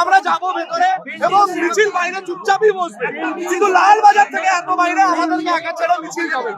আমরা যাব ভেতরে এবং মিছিল বাইরে চুপচাপই বসবে। কিন্তু লাল বাজার থেকে এত বাইরে আমাদেরকে একা ছেড়ে মিছিল যাবে।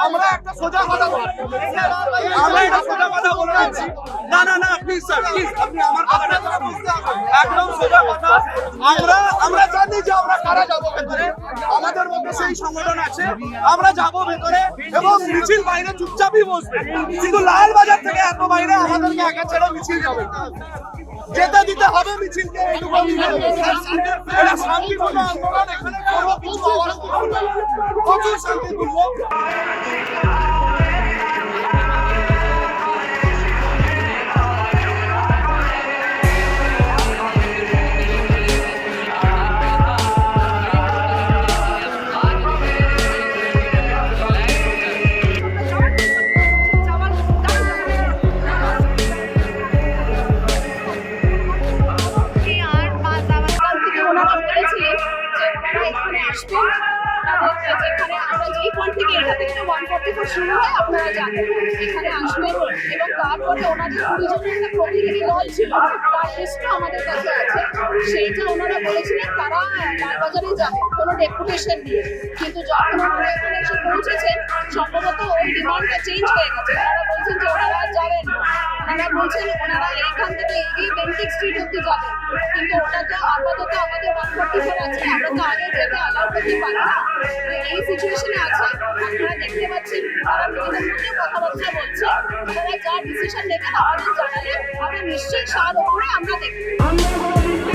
আমার- একটা সোজা কথা বলি। আমরা একটা সোজা কথা বলে দিচ্ছি। না না না আমার আমরা জানি যে আমরা যাব ভেতরে। আমাদের সেই সংগঠন আছে। আমরা যাব ভেতরে এবং মিছিল বাইরে চুপচাপই বসবে। কিন্তু লাল বাজার থেকে এত বাইরে আমাদেরকে একা ছেড়ে মিছিল যাবে। যেতে দিতে হবে মিছিলকে শান্তিপূর্ণ আন্দোলন, এখানে কোনো কিছু প্রচুর শান্তি তাদের যেখানে ফোর্টি শুরু আপনারা জানেন। এখানে আসবেন এবং তারপরে ওনাদের কুড়ি জনের একটা প্রতিনিধি দল ছিল, তার লিস্টও আমাদের কাছে আছে। সেইটা ওনারা বলেছিলেন, তারা লালবাজারে যাবে, কোনো ডেপুটেশন নিয়ে। কিন্তু যখন ওনারা এখানে এসে পৌঁছেছেন সম্ভবত ওই ডিমান্ডটা চেঞ্জ হয়ে গেছে। ওনারা বলছেন যে ওনারা যাবেন ওনারা বলছেন ওনারা এইখান থেকে এগিয়ে বেন্টিক স্ট্রিট অব্দি যাবে কিন্তু ওটা তো আপাতত আমাদের ওয়ান ফোর্টি ফোর আছে, আমরা তো আগে যেতে অ্যালাউ করতে পারি না। এই সিচুয়েশনে আছে, আপনারা দেখতে পাচ্ছেন তারা নিজেদের কথাবার্তা বলছে। ওনারা যা ডিসিশন নেবেন আমাদের জানালে আমরা নিশ্চয়ই ওপরে আমরা দেখব।